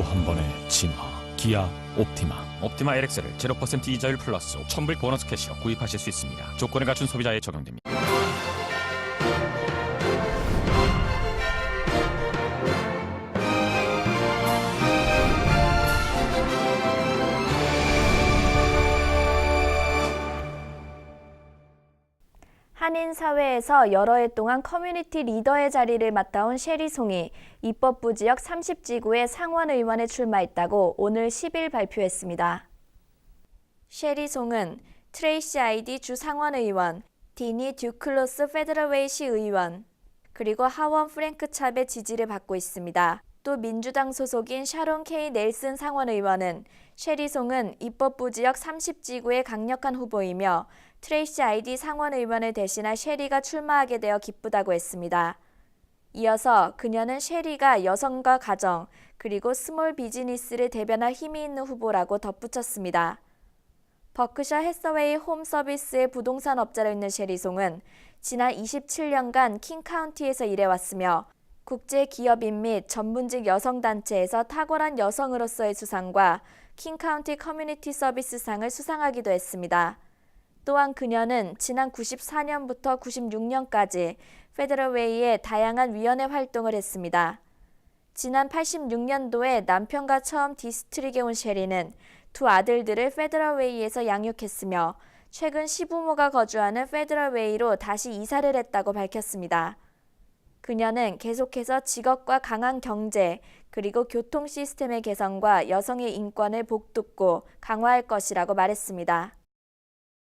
또 한 번의 진화 기아 옵티마 옵티마 LX를 0% 이자율 플러스 1000불 보너스 캐시로 구입하실 수 있습니다. 조건을 갖춘 소비자에 적용됩니다. 한인 사회에서 여러 해 동안 커뮤니티 리더의 자리를 맡아온 셰리송이 입법부 지역 30지구의 상원 의원에 출마했다고 오늘 10일 발표했습니다. 셰리송은 트레이시 아이디 주 상원 의원, 디니 듀클로스 페더럴웨이시 의원, 그리고 하원 프랭크 찹의 지지를 받고 있습니다. 또 민주당 소속인 샤론 케이 넬슨 상원 의원은 셰리송은 입법부 지역 30지구의 강력한 후보이며 트레이시 아이디 상원 의원을 대신할 셰리가 출마하게 되어 기쁘다고 했습니다. 이어서 그녀는 셰리가 여성과 가정 그리고 스몰 비즈니스를 대변할 힘이 있는 후보라고 덧붙였습니다. 버크셔 해서웨이 홈 서비스의 부동산 업자로 있는 셰리송은 지난 27년간 킹카운티에서 일해왔으며 국제 기업인 및 전문직 여성 단체에서 탁월한 여성으로서의 수상과 킹카운티 커뮤니티 서비스상을 수상하기도 했습니다. 또한 그녀는 지난 94년부터 96년까지 페더럴웨이의 다양한 위원회 활동을 했습니다. 지난 86년도에 남편과 처음 디스트릭에 온 셰리는 두 아들들을 페더럴웨이에서 양육했으며 최근 시부모가 거주하는 페더럴웨이로 다시 이사를 했다고 밝혔습니다. 그녀는 계속해서 직업과 강한 경제 그리고 교통 시스템의 개선과 여성의 인권을 복돋고 강화할 것이라고 말했습니다.